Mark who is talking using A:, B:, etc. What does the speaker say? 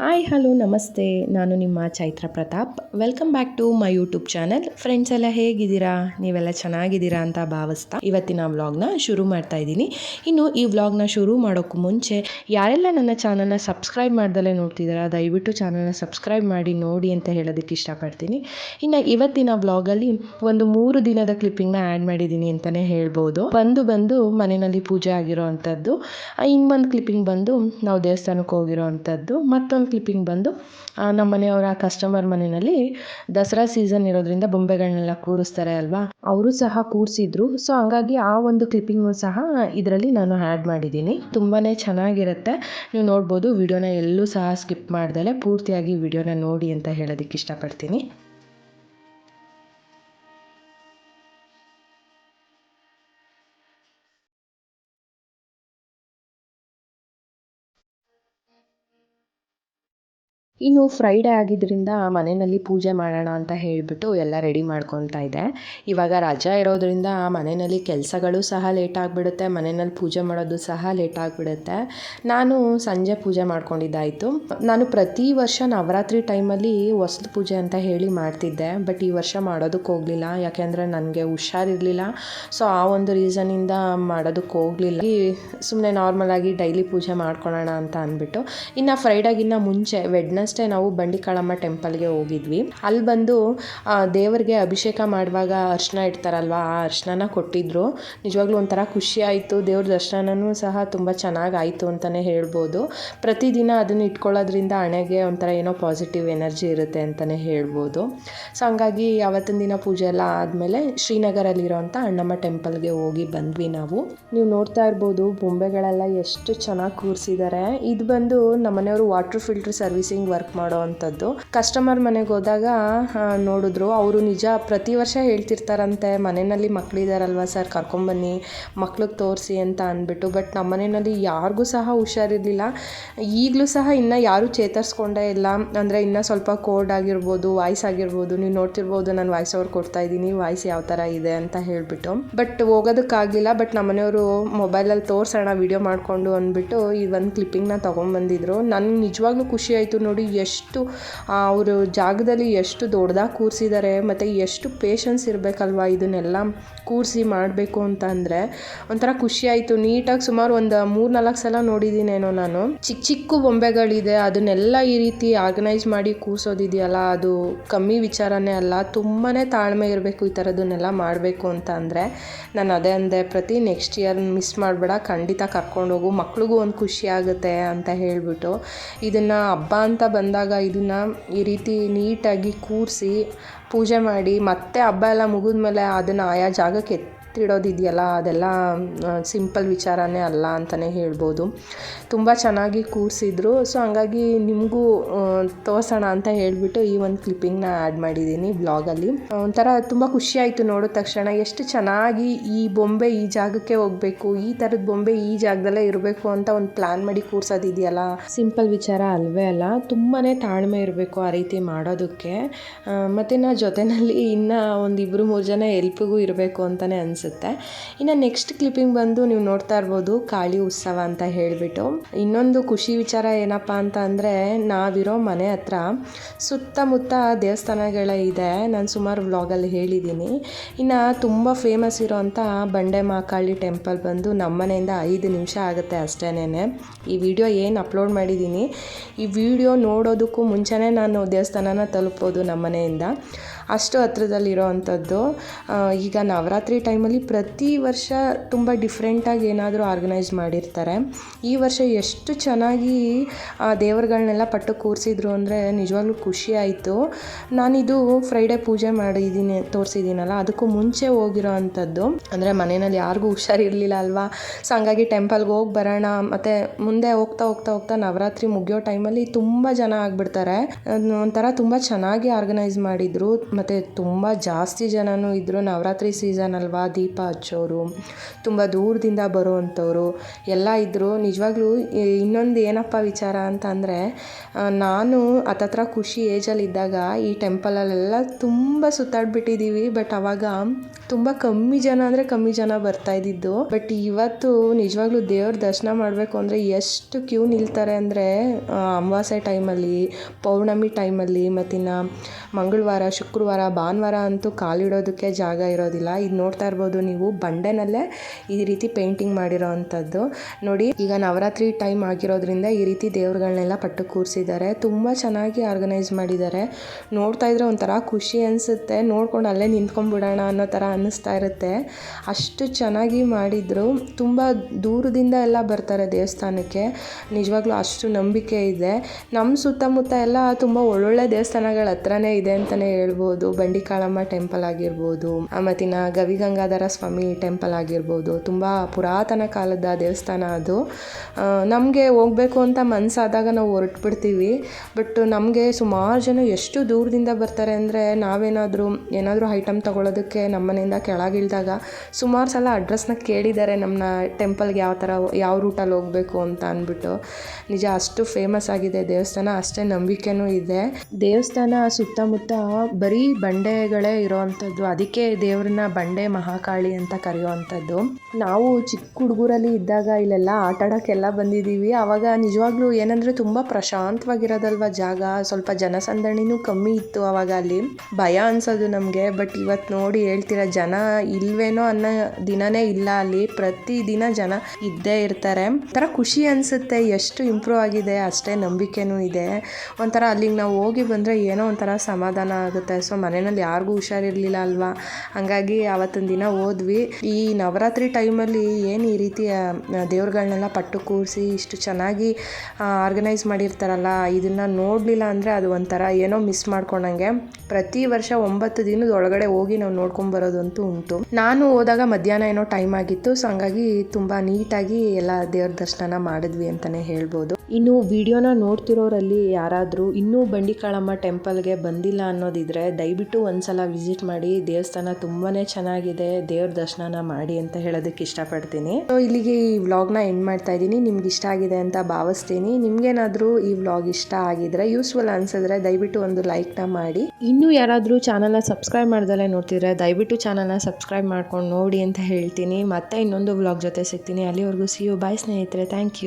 A: Hi hello ನಮಸ್ತೆ. ನಾನು ನಿಮ್ಮ Chaitra Pratap. Welcome back to my YouTube channel friends ಎಲ್ಲ ಹೇಗಿದ್ದೀರಾ? ನೀವೆಲ್ಲ ಚೆನ್ನಾಗಿದ್ದೀರಾ ಅಂತ ಭಾವಿಸ್ತಾ ಇವತ್ತಿನ ವ್ಲಾಗ್ನ ಶುರು ಮಾಡ್ತಾ ಇದ್ದೀನಿ. ಇನ್ನು ಈ ವ್ಲಾಗ್ನ ಶುರು ಮಾಡೋಕ್ಕೂ ಮುಂಚೆ ಯಾರೆಲ್ಲ ನನ್ನ ಚಾನಲ್ನ ಸಬ್ಸ್ಕ್ರೈಬ್ ಮಾಡ್ದಲೇ ನೋಡ್ತಿದ್ದೀರಾ, ದಯವಿಟ್ಟು ಚಾನಲ್ನ ಸಬ್ಸ್ಕ್ರೈಬ್ ಮಾಡಿ, ನೋಡಿ ಅಂತ ಹೇಳೋದಕ್ಕೆ ಇಷ್ಟಪಡ್ತೀನಿ. ಇನ್ನು ಇವತ್ತಿನ ವ್ಲಾಗಲ್ಲಿ ಒಂದು ಮೂರು ದಿನದ ಕ್ಲಿಪ್ಪಿಂಗ್ನ ಆ್ಯಡ್ ಮಾಡಿದ್ದೀನಿ ಅಂತಲೇ ಹೇಳ್ಬೋದು. ಬಂದು ಬಂದು ಮನೆಯಲ್ಲಿ ಪೂಜೆ ಆಗಿರೋ ಅಂಥದ್ದು ಇನ್ನೊಂದು ಕ್ಲಿಪ್ಪಿಂಗ್ ಬಂದು ನಾವು ದೇವಸ್ಥಾನಕ್ಕೆ ಹೋಗಿರೋ ಅಂಥದ್ದು, ಮತ್ತೊಂದು ಕ್ಲಿಪ್ಪಿಂಗ್ ಬಂದು ನಮ್ಮ ಮನೆಯವರ ಕಸ್ಟಮರ್ ಮನೆಯಲ್ಲಿ ದಸರಾ ಸೀಸನ್ ಇರೋದ್ರಿಂದ ಬೊಂಬೆಗಳನ್ನೆಲ್ಲ ಕೂರಿಸ್ತಾರೆ ಅಲ್ವಾ? ಅವರು ಸಹ ಕೂರಿಸಿದ್ರು. ಸೊ ಹಂಗಾಗಿ ಆ ಒಂದು ಕ್ಲಿಪ್ಪಿಂಗು ಸಹ ಇದರಲ್ಲಿ ನಾನು ಆ್ಯಡ್ ಮಾಡಿದ್ದೀನಿ. ತುಂಬಾ ಚೆನ್ನಾಗಿರುತ್ತೆ. ನೀವು ನೋಡ್ಬೋದು, ವಿಡಿಯೋನ ಎಲ್ಲೂ ಸಹ ಸ್ಕಿಪ್ ಮಾಡ್ದಲೆ ಪೂರ್ತಿಯಾಗಿ ವಿಡಿಯೋನ ನೋಡಿ ಅಂತ ಹೇಳೋದಕ್ಕೆ ಇಷ್ಟಪಡ್ತೀನಿ. ಇನ್ನು ಫ್ರೈಡೇ ಆಗಿದ್ದರಿಂದ ಮನೆಯಲ್ಲಿ ಪೂಜೆ ಮಾಡೋಣ ಅಂತ ಹೇಳಿಬಿಟ್ಟು ಎಲ್ಲ ರೆಡಿ ಮಾಡ್ಕೊತಾ ಇದ್ದೆ ಇವಾಗ ರಜಾ ಇರೋದರಿಂದ ಮನೆಯಲ್ಲಿ ಕೆಲಸಗಳು ಸಹ ಲೇಟ್ ಆಗಿಬಿಡುತ್ತೆ, ಮನೆಯಲ್ಲಿ ಪೂಜೆ ಮಾಡೋದು ಸಹ ಲೇಟ್ ಆಗಿಬಿಡುತ್ತೆ. ನಾನು ಸಂಜೆ ಪೂಜೆ ಮಾಡ್ಕೊಂಡಿದ್ದಾಯಿತು. ನಾನು ಪ್ರತಿ ವರ್ಷ ನವರಾತ್ರಿ ಟೈಮಲ್ಲಿ ಹೊಸ್ಲು ಪೂಜೆ ಅಂತ ಹೇಳಿ ಮಾಡ್ತಿದ್ದೆ ಬಟ್ ಈ ವರ್ಷ ಮಾಡೋದಕ್ಕೆ ಹೋಗಲಿಲ್ಲ. ಯಾಕೆಂದರೆ ನನಗೆ ಹುಷಾರಿರಲಿಲ್ಲ. ಸೊ ಆ ಒಂದು ರೀಸನಿಂದ ಮಾಡೋದಕ್ಕೆ ಹೋಗಲಿಲ್ಲ. ಸುಮ್ಮನೆ ನಾರ್ಮಲಾಗಿ ಡೈಲಿ ಪೂಜೆ ಮಾಡ್ಕೊಳ್ಳೋಣ ಅಂತ ಅಂದ್ಬಿಟ್ಟು. ಇನ್ನು ಫ್ರೈಡಾಗಿನ್ನ ಮುಂಚೆ ವೆಡ್ನಸ್ಡೇ ನಾವು ಬಂಡಿಕಾಳಮ್ಮ ಟೆಂಪಲ್ಗೆ ಹೋಗಿದ್ವಿ. ಅಲ್ಲಿ ಬಂದು ದೇವರಿಗೆ ಅಭಿಷೇಕ ಮಾಡುವಾಗ ಅರ್ಶನ ಇಡ್ತಾರಲ್ವ, ಆ ಅರ್ಶನ ಕೊಟ್ಟಿದ್ರು. ನಿಜವಾಗ್ಲೂ ಒಂಥರ ಖುಷಿ ಆಯಿತು. ದೇವ್ರ ದರ್ಶನನೂ ಸಹ ತುಂಬ ಚೆನ್ನಾಗಿ ಆಯಿತು ಅಂತಲೇ ಹೇಳ್ಬೋದು. ಪ್ರತಿದಿನ ಅದನ್ನು ಇಟ್ಕೊಳ್ಳೋದ್ರಿಂದ ಹಣೆಗೆ ಒಂಥರ ಏನೋ ಪಾಸಿಟಿವ್ ಎನರ್ಜಿ ಇರುತ್ತೆ ಅಂತಲೇ ಹೇಳ್ಬೋದು. ಸೊ ಹಂಗಾಗಿ ಅವತ್ತಿನ ದಿನ ಪೂಜೆ ಎಲ್ಲ ಆದಮೇಲೆ ಶ್ರೀನಗರಲ್ಲಿರೋಂಥ ಅಣ್ಣಮ್ಮ ಟೆಂಪಲ್ಗೆ ಹೋಗಿ ಬಂದ್ವಿ ನಾವು. ನೀವು ನೋಡ್ತಾ ಇರ್ಬೋದು, ಬೊಂಬೆಗಳೆಲ್ಲ ಎಷ್ಟು ಚೆನ್ನಾಗಿ ಕೂರಿಸಿದ್ದಾರೆ ಇದು ಬಂದು ನಮ್ಮನೆಯವರು ವಾಟರ್ ಫಿಲ್ಟರ್ ಸರ್ವಿಸಿಂಗ್ ವರ್ಕ್ ಮಾಡೋ ಅಂಥದ್ದು. ಕಸ್ಟಮರ್ ಮನೆಗೆ ಹೋದಾಗ ನೋಡಿದ್ರು ಅವರು ನಿಜ ಪ್ರತಿ ವರ್ಷ ಹೇಳ್ತಿರ್ತಾರಂತೆ ಮನೆಯಲ್ಲಿ ಮಕ್ಕಳಿದಾರಲ್ವ ಸರ್? ಕರ್ಕೊಂಬನ್ನಿ ಮಕ್ಳಿಗೆ ತೋರಿಸಿ ಅಂತ ಅಂದ್ಬಿಟ್ಟು. ಬಟ್ ನಮ್ಮ ಮನೆಯಲ್ಲಿ ಯಾರಿಗೂ ಸಹ ಹುಷಾರಿರಲಿಲ್ಲ. ಈಗಲೂ ಸಹ ಇನ್ನೂ ಯಾರೂ ಚೇತರಿಸ್ಕೊಂಡೇ ಇಲ್ಲ. ಅಂದರೆ ಇನ್ನೂ ಸ್ವಲ್ಪ ಕೋಡ್ ಆಗಿರ್ಬೋದು, ವಾಯ್ಸ್ ಆಗಿರ್ಬೋದು. ನೀವು ನೋಡ್ತಿರ್ಬೋದು, ನಾನು ವಾಯ್ಸ್ ಅವ್ರು ಕೊಡ್ತಾ ಇದ್ದೀನಿ, ವಾಯ್ಸ್ ಯಾವ ಥರ ಇದೆ ಅಂತ ಹೇಳಿಬಿಟ್ಟು. ಬಟ್ ಹೋಗೋದಕ್ಕಾಗಲಿಲ್ಲ ಬಟ್ ನಮ್ಮನೆಯವರು ಮೊಬೈಲಲ್ಲಿ ತೋರಿಸೋಣ ವಿಡಿಯೋ ಮಾಡಿಕೊಂಡು ಅಂದ್ಬಿಟ್ಟು ಈ ಒಂದು ಕ್ಲಿಪ್ಪಿಂಗ್ನ ತೊಗೊಂಬಂದಿದ್ರು. ನನಗೆ ನಿಜವಾಗ್ಲೂ ಖುಷಿ ಆಯಿತು ನೋಡಿ ಎಷ್ಟು ಅವರು ಜಾಗದಲ್ಲಿ ಎಷ್ಟು ದೊಡ್ಡದಾಗಿ ಕೂರಿಸಿದ್ದಾರೆ ಮತ್ತು ಎಷ್ಟು ಪೇಷನ್ಸ್ ಇರಬೇಕಲ್ವ ಇದನ್ನೆಲ್ಲ ಕೂರಿಸಿ ಮಾಡಬೇಕು ಅಂತ ಅಂದರೆ ಒಂಥರ ಖುಷಿ ಆಯಿತು. ನೀಟಾಗಿ ಸುಮಾರು ಒಂದು ಮೂರು ನಾಲ್ಕು ಸಲ ನೋಡಿದ್ದೀನೇನೋ ನಾನು. ಚಿಕ್ಕ ಚಿಕ್ಕ ಬೊಂಬೆಗಳಿದೆ, ಅದನ್ನೆಲ್ಲ ಈ ರೀತಿ ಆರ್ಗನೈಸ್ ಮಾಡಿ ಕೂರಿಸೋದಿದೆಯಲ್ಲ, ಅದು ಕಮ್ಮಿ ವಿಚಾರನೇ ಅಲ್ಲ ತುಂಬಾ ತಾಳ್ಮೆ ಇರಬೇಕು ಈ ಥರದನ್ನೆಲ್ಲ ಮಾಡಬೇಕು ಅಂತ ಅಂದರೆ ನಾನು ಅದೇ ಅಂದೆ, ಪ್ರತಿ ನೆಕ್ಸ್ಟ್ ಇಯರ್ ಮಿಸ್ ಮಾಡಬೇಡ, ಖಂಡಿತ ಕರ್ಕೊಂಡೋಗು, ಮಕ್ಳಿಗೂ ಒಂದು ಖುಷಿ ಆಗುತ್ತೆ ಅಂತ ಹೇಳಿಬಿಟ್ಟು ಇದನ್ನು ಹಬ್ಬ ಅಂತ ಬಂದಾಗ ಇದನ್ನು ಈ ರೀತಿ ನೀಟಾಗಿ ಕೂರಿಸಿ ಪೂಜೆ ಮಾಡಿ ಮತ್ತೆ ಹಬ್ಬ ಎಲ್ಲ ಮುಗಿದ್ಮೇಲೆ ಅದನ್ನು ಆಯಾ ಜಾಗಕ್ಕೆ ಎತ್ತಿಡೋದಿದೆಯಲ್ಲ ಅದೆಲ್ಲ ಸಿಂಪಲ್ ವಿಚಾರನೇ ಅಲ್ಲ ಅಂತಲೇ ಹೇಳ್ಬೋದು. ತುಂಬ ಚೆನ್ನಾಗಿ ಕೂರಿಸಿದ್ರು. ಸೊ ಹಂಗಾಗಿ ನಿಮಗೂ ತೋರಿಸೋಣ ಅಂತ ಹೇಳಿಬಿಟ್ಟು ಈ ಒಂದು ಕ್ಲಿಪ್ಪಿಂಗ್ನ ಆ್ಯಡ್ ಮಾಡಿದ್ದೀನಿ ಬ್ಲಾಗಲ್ಲಿ ಒಂಥರ ತುಂಬ ಖುಷಿಯಾಯಿತು ನೋಡೋ ನೋಡಿದ ತಕ್ಷಣ. ಎಷ್ಟು ಚೆನ್ನಾಗಿ ಈ ಬೊಂಬೆ ಈ ಜಾಗಕ್ಕೆ ಹೋಗಬೇಕು, ಈ ಥರದ ಬೊಂಬೆ ಈ ಜಾಗದಲ್ಲೇ ಇರಬೇಕು ಅಂತ ಒಂದು ಪ್ಲ್ಯಾನ್ ಮಾಡಿ ಕೂರ್ಸೋದಿದೆಯಲ್ಲ. ಸಿಂಪಲ್ ವಿಚಾರ ಅಲ್ವೇ ಅಲ್ಲ ತುಂಬಾ ತಾಳ್ಮೆ ಇರಬೇಕು ಆ ರೀತಿ ಮಾಡೋದಕ್ಕೆ. ಮತ್ತು ನಾ ಜೊತೆಯಲ್ಲಿ ಇನ್ನೂ ಒಂದು ಇಬ್ಬರು ಮೂರು ಜನ ಎಲ್ಪಿಗೂ ಇರಬೇಕು ಅಂತಲೇ ಅನಿಸುತ್ತೆ. ಇನ್ನು ನೆಕ್ಸ್ಟ್ ಕ್ಲಿಪ್ಪಿಂಗ್ ಬಂದು ನೀವು ನೋಡ್ತಾ ಇರ್ಬೋದು, ಕಾಳಿ ಉತ್ಸವ ಅಂತ ಹೇಳಿಬಿಟ್ಟು. ಇನ್ನೊಂದು ಖುಷಿ ವಿಚಾರ ಏನಪ್ಪ ಅಂತ ಅಂದರೆ, ನಾವಿರೋ ಮನೆ ಹತ್ರ ಸುತ್ತಮುತ್ತ ದೇವಸ್ಥಾನಗಳ ಇದೆ. ನಾನು ಸುಮಾರು ವ್ಲಾಗಲ್ಲಿ ಹೇಳಿದ್ದೀನಿ ಇನ್ನು ತುಂಬ ಫೇಮಸ್ ಇರೋವಂಥ ಬಂಡೆ ಮಾಕಾಳಿ ಟೆಂಪಲ್ ಬಂದು ನಮ್ಮ ಮನೆಯಿಂದ ಐದು ನಿಮಿಷ ಆಗುತ್ತೆ ಅಷ್ಟೇನೆ ಈ ವಿಡಿಯೋ ಏನು ಅಪ್ಲೋಡ್ ಮಾಡಿದ್ದೀನಿ ಈ ವಿಡಿಯೋ ನೋಡೋದಕ್ಕೂ ಮುಂಚೆನೇ ನಾನು ದೇವಸ್ಥಾನನ ತಲುಪೋದು ನಮ್ಮ ಮನೆಯಿಂದ. ಅಷ್ಟು ಹತ್ರದಲ್ಲಿರೋ ಅಂಥದ್ದು ಈಗ ನವರಾತ್ರಿ ಟೈಮಲ್ಲಿ ಪ್ರತಿ ವರ್ಷ ತುಂಬ ಡಿಫ್ರೆಂಟಾಗಿ ಏನಾದರೂ ಆರ್ಗನೈಸ್ ಮಾಡಿರ್ತಾರೆ. ಈ ವರ್ಷ ಎಷ್ಟು ಚೆನ್ನಾಗಿ, ಆ ದೇವರುಗಳನ್ನೆಲ್ಲ ಪಟ್ಟು ಕೂರಿಸಿದ್ರು ಅಂದರೆ ನಿಜವಾಗ್ಲೂ ಖುಷಿ ಆಯಿತು. ನಾನಿದು ಫ್ರೈಡೇ ಪೂಜೆ ಮಾಡಿದ್ದೀನಿ, ತೋರಿಸಿದ್ದೀನಲ್ಲ, ಅದಕ್ಕೂ ಮುಂಚೆ ಹೋಗಿರೋ ಅಂಥದ್ದು. ಅಂದರೆ ಮನೆಯಲ್ಲಿ ಯಾರಿಗೂ ಹುಷಾರಿರಲಿಲ್ಲ ಅಲ್ವಾ? ಸೊ ಹಂಗಾಗಿ ಟೆಂಪಲ್ಗೆ ಹೋಗಿ ಬರೋಣ. ಮತ್ತು ಮುಂದೆ ಹೋಗ್ತಾ ಹೋಗ್ತಾ ಹೋಗ್ತಾ ನವರಾತ್ರಿ ಮುಗಿಯೋ ಟೈಮಲ್ಲಿ ತುಂಬ ಜನ ಆಗಿಬಿಡ್ತಾರೆ. ಒಂಥರ ತುಂಬ ಚೆನ್ನಾಗಿ ಆರ್ಗನೈಸ್ ಮಾಡಿದರು. ಮತ್ತು ತುಂಬ ಜಾಸ್ತಿ ಜನನೂ ಇದ್ದರು ನವರಾತ್ರಿ ಸೀಸನ್ ಅಲ್ವಾ, ದೀಪ ಹಚ್ಚೋರು, ತುಂಬ ದೂರದಿಂದ ಬರುವಂಥವ್ರು, ಎಲ್ಲ ಇದ್ದರು ನಿಜವಾಗ್ಲೂ ಇನ್ನೊಂದು ಏನಪ್ಪ ವಿಚಾರ ಅಂತ ಅಂದರೆ ನಾನು ಹತ್ತತ್ರ ಖುಷಿ ಏಜಲ್ಲಿದ್ದಾಗ ಈ ಟೆಂಪಲಲ್ಲೆಲ್ಲ ತುಂಬ ಸುತ್ತಾಡ್ಬಿಟ್ಟಿದ್ದೀವಿ, ಬಟ್ ಅವಾಗ ತುಂಬ ಕಮ್ಮಿ ಜನ ಅಂದರೆ ಕಮ್ಮಿ ಜನ ಬರ್ತಾ ಇದ್ದಿದ್ದು. ಬಟ್ ಇವತ್ತು ನಿಜವಾಗ್ಲೂ ದೇವ್ರ ದರ್ಶನ ಮಾಡಬೇಕು ಅಂದರೆ ಎಷ್ಟು ಕ್ಯೂ ನಿಲ್ತಾರೆ ಅಂದರೆ ಅಮಾವಾಸ್ಯೆ ಟೈಮಲ್ಲಿ ಪೌರ್ಣಮಿ ಟೈಮಲ್ಲಿ ಮತ್ತಿನ್ನು ಮಂಗಳವಾರ, ಶುಕ್ರವಾರ ಭಾನುವಾರ ಅಂತೂ ಕಾಲಿಡೋದಕ್ಕೆ ಜಾಗ ಇರೋದಿಲ್ಲ. ಇದು ನೋಡ್ತಾ ಇರ್ಬೋದು ನೀವು. ಬಂಡೆನಲ್ಲೇ ಈ ರೀತಿ ಪೇಂಟಿಂಗ್ ಮಾಡಿರೋ ಅಂಥದ್ದು. ನೋಡಿ, ಈಗ ನವರಾತ್ರಿ ಟೈಮ್ ಆಗಿರೋದ್ರಿಂದ ಈ ರೀತಿ ದೇವ್ರುಗಳನ್ನೆಲ್ಲ ಪಟ್ಟು ಕೂರಿಸಿದ್ದಾರೆ. ತುಂಬ ಚೆನ್ನಾಗಿ ಆರ್ಗನೈಸ್ ಮಾಡಿದ್ದಾರೆ. ನೋಡ್ತಾ ಇದ್ರೆ ಒಂಥರ ಖುಷಿ ಅನಿಸುತ್ತೆ. ನೋಡ್ಕೊಂಡು ಅಲ್ಲೇ ನಿಂತ್ಕೊಂಡ್ಬಿಡೋಣ ಅನ್ನೋ ಥರ ಅನ್ನಿಸ್ತಾ ಇರುತ್ತೆ. ಅಷ್ಟು ಚೆನ್ನಾಗಿ ಮಾಡಿದ್ರು. ತುಂಬ ದೂರದಿಂದ ಎಲ್ಲ ಬರ್ತಾರೆ ದೇವಸ್ಥಾನಕ್ಕೆ. ನಿಜವಾಗ್ಲೂ ಅಷ್ಟು ನಂಬಿಕೆ ಇದೆ. ನಮ್ಮ ಸುತ್ತಮುತ್ತ ಎಲ್ಲ ತುಂಬ ಒಳ್ಳೊಳ್ಳೆ ದೇವಸ್ಥಾನಗಳ ಹತ್ರನೇ ಇದೆ ಅಂತಲೇ ಹೇಳ್ಬೋದು. ಬಂಡಿಕಾಳಮ್ಮ ಟೆಂಪಲ್ ಆಗಿರ್ಬೋದು ಮತ್ತಿನ ಗವಿಗಂಗಾಧರ ಸ್ವಾಮಿ ಟೆಂಪಲ್ ಆಗಿರ್ಬೋದು, ತುಂಬ ಪುರಾತನ ಕಾಲದ ದೇವಸ್ಥಾನ ಅದು. ನಮಗೆ ಹೋಗಬೇಕು ಅಂತ ಮನಸ್ಸಾದಾಗ ನಾವು ಹೊರಟ್ಬಿಡ್ತೀವಿ, ಬಟ್ ನಮಗೆ ಸುಮಾರು ಜನ ಎಷ್ಟು ದೂರದಿಂದ ಬರ್ತಾರೆ ಅಂದರೆ ನಾವೇನಾದರೂ ಏನಾದರೂ ಐಟಮ್ ತೊಗೊಳೋದಕ್ಕೆ ನಮ್ಮನೆಯಿಂದ ಕೆಳಗಿಳಿದಾಗ ಸುಮಾರು ಸಲ ಅಡ್ರೆಸ್ನ ಕೇಳಿದ್ದಾರೆ ನಮ್ಮನ್ನ ಟೆಂಪಲ್ಗೆ ಯಾವ ಥರ ಯಾವ ರೂಟಲ್ಲಿ ಹೋಗಬೇಕು ಅಂತ ಅಂದ್ಬಿಟ್ಟು. ನಿಜ ಅಷ್ಟು ಫೇಮಸ್ ಆಗಿದೆ ದೇವಸ್ಥಾನ, ಅಷ್ಟೇ ನಂಬಿಕೆನೂ ಇದೆ. ದೇವಸ್ಥಾನ ಸುತ್ತಮುತ್ತ ಬರೀ ಬಂಡೆಗಳೇ ಇರೋವಂಥದ್ದು, ಅದಕ್ಕೆ ದೇವ್ರನ್ನ ಬಂಡೆ ಮಹಾಕಾಳಿ ಅಂತ ಕರೆಯುವಂಥದ್ದು. ನಾವು ಚಿಕ್ಕ ಹುಡುಗರಲ್ಲಿ ಇದ್ದಾಗ ಇಲ್ಲೆಲ್ಲ ಆಟ ಆಡೋಕ್ಕೆಲ್ಲ ಬಂದಿದ್ದೀವಿ. ಆವಾಗ ನಿಜವಾಗ್ಲೂ ಏನಂದರೆ ತುಂಬ ಪ್ರಶಾಂತವಾಗಿರೋದಲ್ವ ಜಾಗ. ಸ್ವಲ್ಪ ಜನಸಂದಣಿನೂ ಕಮ್ಮಿ ಇತ್ತು ಆವಾಗ ಅಲ್ಲಿ. ಭಯ ಅನ್ಸೋದು ನಮಗೆ. ಬಟ್ ಇವತ್ತು ನೋಡಿ ಹೇಳ್ತೀರ, ಜನ ಇಲ್ವೇನೋ ಅನ್ನೋ ದಿನನೇ ಇಲ್ಲ ಅಲ್ಲಿ. ಪ್ರತಿದಿನ ಜನ ಇದ್ದೇ ಇರ್ತಾರೆ. ಒಂಥರ ಖುಷಿ ಅನಿಸುತ್ತೆ. ಎಷ್ಟು ಇಂಪ್ರೂವ್ ಆಗಿದೆ ಅಷ್ಟೇ ನಂಬಿಕೆನೂ ಇದೆ. ಒಂಥರ ಅಲ್ಲಿಗೆ ನಾವು ಹೋಗಿ ಬಂದರೆ ಏನೋ ಒಂಥರ ಸಮಾಧಾನ ಆಗುತ್ತೆ. ಸೊ ಮನೆಯಲ್ಲಿ ಯಾರಿಗೂ ಹುಷಾರಿರಲಿಲ್ಲ ಅಲ್ವಾ? ಹಂಗಾಗಿ ಆವತ್ತಿನ ದಿನ ಹೋದ್ವಿ. ಈ ನವರಾತ್ರಿ ಟೈಮಲ್ಲಿ ಏನು ಈ ರೀತಿಯ ದೇವ್ರುಗಳ್ನೆಲ್ಲ ಪಟ್ಟು ಕೂರಿಸಿ ಇಷ್ಟು ಚೆನ್ನಾಗಿ ಆರ್ಗನೈಸ್ ಮಾಡಿರ್ತಾರಲ್ಲ, ಇದನ್ನು ನೋಡಲಿಲ್ಲ ಅಂದರೆ ಅದು ಒಂಥರ ಏನೋ ಮಿಸ್ ಮಾಡ್ಕೊಂಡಂಗೆ. ಪ್ರತಿ ವರ್ಷ ಒಂಬತ್ತು ದಿನದ ಒಳಗಡೆ ಹೋಗಿ ನಾವು ನೋಡ್ಕೊಂಬರೋದಂತೂ ಉಂಟು. ನಾನು ಹೋದಾಗ ಮಧ್ಯಾಹ್ನ ಏನೋ ಟೈಮ್ ಆಗಿತ್ತು ಸೊ ಹಂಗಾಗಿ ತುಂಬ ನೀಟಾಗಿ ಎಲ್ಲ ದೇವ್ರ ದರ್ಶನ ಮಾಡಿದ್ವಿ ಅಂತಲೇ ಹೇಳ್ಬೋದು. ಇನ್ನು ವಿಡಿಯೋನ ನೋಡ್ತಿರೋರಲ್ಲಿ ಯಾರಾದರೂ ಇನ್ನೂ ಬಂಡಿಕಾಳಮ್ಮ ಟೆಂಪಲ್ಗೆ ಬಂದಿಲ್ಲ ಅನ್ನೋದಿದ್ರೆ ದಯವಿಟ್ಟು ಒಂದ್ಸಲ ವಿಸಿಟ್ ಮಾಡಿ. ದೇವಸ್ಥಾನ ತುಂಬಾ ಚೆನ್ನಾಗಿದೆ. ದೇವ್ರ ದರ್ಶನ ಮಾಡಿ ಅಂತ ಹೇಳೋದಕ್ಕೆ ಇಷ್ಟಪಡ್ತೀನಿ. ಸೊ ಇಲ್ಲಿಗೆ ಈ ವ್ಲಾಗ್ನ ಎಂಡ್ ಮಾಡ್ತಾ ಇದ್ದೀನಿ. ನಿಮ್ಗೆ ಇಷ್ಟ ಆಗಿದೆ ಅಂತ ಭಾವಿಸ್ತೀನಿ. ನಿಮ್ಗೇನಾದರೂ ಈ ವ್ಲಾಗ್ ಇಷ್ಟ ಆಗಿದ್ರೆ ಯೂಸ್ಫುಲ್ ಅನ್ಸಿದ್ರೆ ದಯವಿಟ್ಟು ಒಂದು ಲೈಕ್ನ ಮಾಡಿ. ಇನ್ನೂ ಯಾರಾದರೂ ಚಾನಲ್ನ ಸಬ್ಸ್ಕ್ರೈಬ್ ಮಾಡ್ದಲೇ ನೋಡ್ತಿದ್ರೆ, ದಯವಿಟ್ಟು ಚಾನಲ್ನ ಸಬ್ಸ್ಕ್ರೈಬ್ ಮಾಡ್ಕೊಂಡು ನೋಡಿ ಅಂತ ಹೇಳ್ತೀನಿ. ಮತ್ತೆ ಇನ್ನೊಂದು ವ್ಲಾಗ್ ಜೊತೆ ಸಿಗ್ತೀನಿ. ಅಲ್ಲಿವರೆಗೂ ಸಿ ಯು ಬಾಯ್ ಸ್ನೇಹಿತರೆ. Thank you